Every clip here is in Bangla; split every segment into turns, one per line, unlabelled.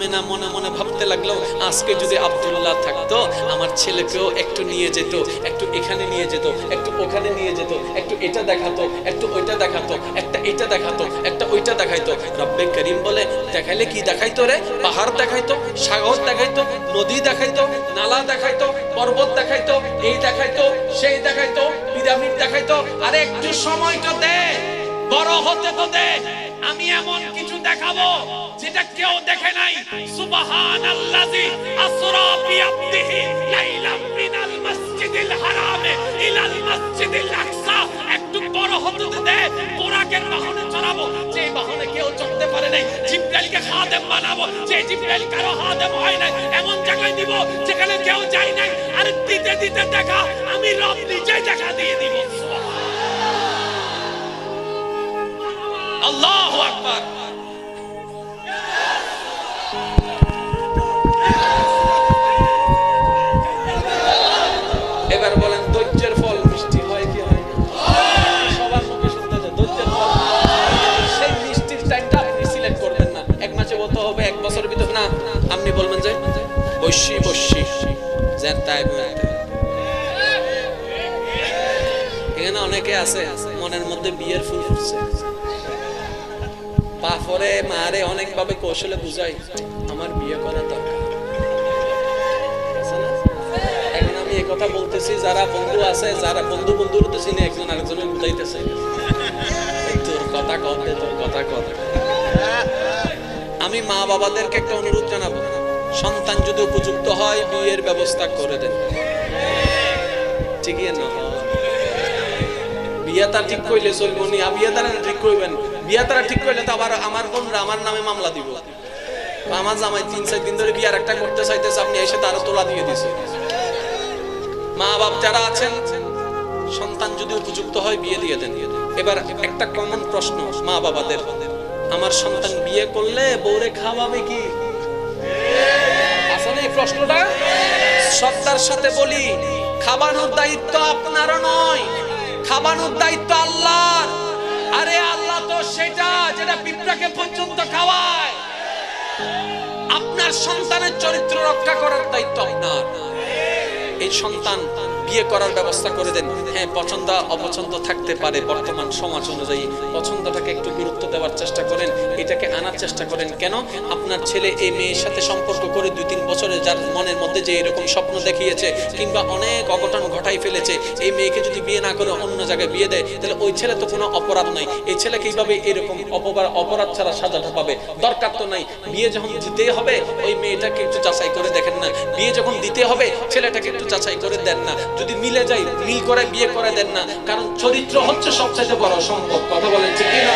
মেনা মনে মনে ভাবতে লাগল, আজকে যদি আব্দুল্লাহ থাকতো, আমার ছেলেকেও একটু নিয়ে যেত, একটু এখানে নিয়ে যেত, একটু ওখানে নিয়ে যেত, একটু এটা দেখাতো, একটু ওইটা দেখাতো, একটা এটা দেখাতো, একটা ওইটা দেখাইতো। রব্বে করিম বলে, দেখাইলে কি দেখাইতো রে? পাহাড় দেখাইতো, সাগর দেখাইতো, নদী দেখাইতো, নালা দেখাইতো, পর্বত দেখাইতো, এই দেখাইতো, সেই দেখাইতো, পিরামিড দেখাইতো। আরে একটু সময় তো দে, বড় হতে তো দে। আমি এমন কিছু দেখাবো যেটা কেউ দেখে নাই। সুবহানাল্লাযী আসরা বিআবদিহি লাইলাম মিনাল মাসজিদিল হারামে, ইলাল মাসজিদিল আকসা। একটু বড় হতে দে পোরাকের বাহনে চড়াবো। যে বাহনে কেউ চড়তে পারে নাই, জিব্রাইলকে খাদেম বানাবো। যে জিব্রাইল কারও খাদেম হয় নাই, এমন জায়গায় দিব যেখানে কেউ যায় নাই। আর দিতে দিতে দেখা, আমি রব নিজে দেখা দিয়ে দিব। বলতে হবে এক বছরের ভিতর না? আপনি বলবেন যে? বসি বসি যেন তাই এখানে অনেকে আছে, মনের মধ্যে বিয়ের ফুল ফুটছে। পাফরে মারে, অনেকভাবে কৌশলে বুঝাই, আমার বিয়ে করা দরকার। এখন আমি কথা বলতেছি, যারা বন্ধু আছে, যারা বন্ধু বন্ধুর তো চিনি একজন আরেকজনের বুঝাইতেছে। তোর কথা কতে তোর কথা কত আমি মা বাবাদেরকে একটা অনুরোধ জানাব। সন্তান যদি উপযুক্ত হয়, বিয়ের ব্যবস্থা করে দেন। ঠিকই না? ঠিক চলবো নি। ঠিক তারা ঠিক কইলে তো আবার আমার আমার নামে মামলা দিব। আমার জামাই তিন, চার দিন ধরে বিয়ার একটা করতে চাইতেছে, আপনি এসে তারা তোলা দিয়ে দিছে। মা বাপ যারা আছেন, সন্তান যদি উপযুক্ত হয়, বিয়ে দিয়ে দেন। এবার একটা কমন প্রশ্ন মা বাবাদের। আমার সন্তান বিয়ে করলে বউরে খাওয়াবে কি? আসলে এই প্রশ্নটা শ্রদ্ধার সাথে বলি, খাবানোর দায়িত্ব আপনারও নয়, খাবানোর দায়িত্ব আল্লাহর। আরে আল্লাহ তো সেটা যেটা পিঁপড়াকে পর্যন্ত খাওয়ায়। আপনার সন্তানের চরিত্র রক্ষা করার দায়িত্ব আপনার। এই সন্তান বিয়ে করার ব্যবস্থা করে দেন। হ্যাঁ পছন্দ, অপছন্দ থাকতে পারে। বর্তমান সমাজ অনুযায়ী পছন্দটাকে একটু গুরুত্ব দেওয়ার চেষ্টা করেন, এটাকে আনার চেষ্টা করেন। কেন? আপনার ছেলে এই মেয়ের সাথে সম্পর্ক করে দুই তিন বছরে যার মনের মধ্যে যে এরকম স্বপ্ন দেখিয়েছে কিংবা অনেক অঘটন ঘটাই ফেলেছে, এই মেয়েকে যদি বিয়ে না করে অন্য জায়গায় বিয়ে দেয়, তাহলে ওই ছেলে তো কোনো অপরাধ নাই। এই ছেলেকে এইভাবে এরকম অপরাধ অপরাধ ছাড়া সাজাটা পাবে? দরকার তো নাই। বিয়ে যখন দিতে হবে, ওই মেয়েটাকে একটু যাচাই করে দেখেন না। বিয়ে যখন দিতে হবে, ছেলেটাকে একটু যাচাই করে দেন না। যদি মিলে যায়, মিল করে বিয়ে করে দেন না। কারণ চরিত্র হচ্ছে সবচাইতে বড় সম্পদ। কথা বলেন ঠিক কিনা?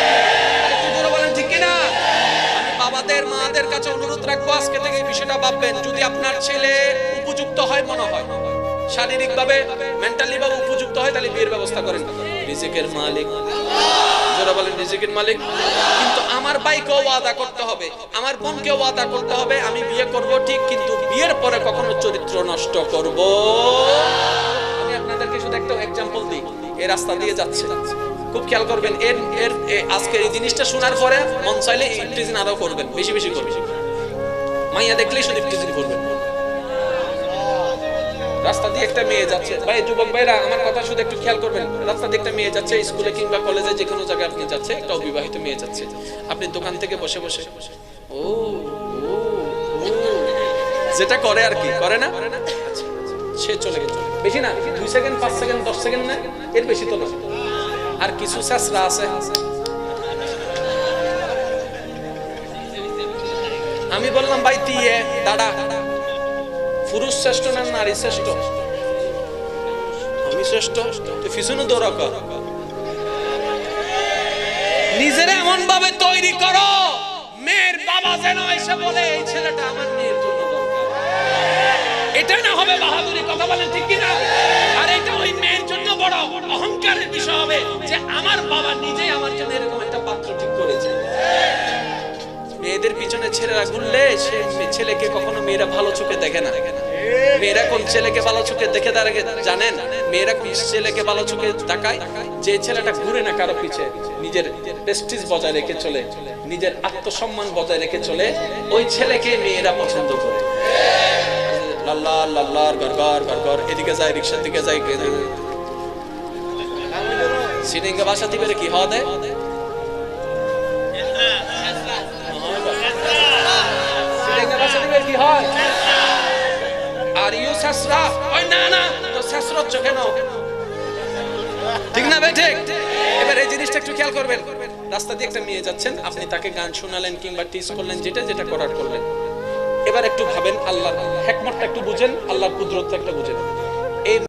আমার ভাইকেও ওয়াদা করতে হবে। আমার বোনকেও ওয়াদা করতে হবে। আমি বিয়ে করব ঠিক, কিন্তু বিয়ের পরে কখনো চরিত্র নষ্ট করব? আপনাদেরকে একটা এক্সাম্পল দিই, এই রাস্তা দিয়ে যাচ্ছে। খুব খেয়াল করবেন, এর এর আজকের এই জিনিসটা শোনার পরে মন চাইলে ইফটিজিন আরও করবেন, বেশি বেশি করবেন। মাইয়া দেখলেই শুধু ইফটিজিন করবেন। রাস্তা দিয়ে একটা মেয়ে যাচ্ছে। ভাই, যুবক ভাইরা, আমার কথা শুধু একটু খেয়াল করবেন। রাস্তা দিয়ে একটা মেয়ে যাচ্ছে, স্কুলে কিংবা কলেজে যে কোনো জায়গায় আপনি যাচ্ছে, একটা অবিবাহিত মেয়ে যাচ্ছে। আপনি দোকান থেকে বসে বসে। ও। যেটা করে আর কি, করে না? সে চলে গেছে। বেশি না, দুই সেকেন্ড, পাঁচ সেকেন্ড, দশ সেকেন্ড না, এর বেশি তো না। আর কিছু শেষরা আছে। আমি বললাম, ভাই দিয়ে দাঁড়া। পুরুষ শ্রেষ্ঠ না, নারী শ্রেষ্ঠ? আমি শ্রেষ্ঠ? তুই পিছনে দৌড়া কর। নিজের এমন ভাবে তৈরি করো, মেয়ের বাবা যেন এসে বলে, এই ছেলেটা আমার হবে বাহাদুরি, কথা বলেন ঠিক কিনা? আর এটা ওই মেয়ের জন্য বড় অহংকারের বিষয় হবে যে আমার বাবা নিজেই আমার জন্য এরকম একটা পাত্র ঠিক করেছে। মেয়েদের পিছনে ছেলেরা ঘুরলে সে ছেলেকে কখনো মেয়েরা ভালো চোখে দেখে না। মেয়েরা কোন ছেলেকে ভালো চোখে দেখে আগে জানেন? মেয়েরা কোন ছেলেকে ভালো চোখে তাকায়? যে ছেলেটা ঘুরে না কারও পিছে, নিজের প্রেস্টিজ বজায় রেখে চলে, নিজের আত্মসম্মান বজায় রেখে চলে, ওই ছেলেকে মেয়েরা পছন্দ করে। গরগর গরগর এদিকে যায় রিক্সার দিকে যায় সিনেঙ্গা বাসা দিবে কি? হওয়া কি? হয়? আর ইউ না না তো ঠিক না এই জিনিসটা একটু খেয়াল করবেন। রাস্তা দিয়ে একটা মেয়ে যাচ্ছেন, আপনি তাকে গান শোনালেন কিংবা টিস করলেন, যেটা যেটা করার করলেন। এবার একটু ভাবেন আল্লাহ হেকমতটা একটু বুঝেন আল্লাহর কুদরতটা একটা বুঝেন। এই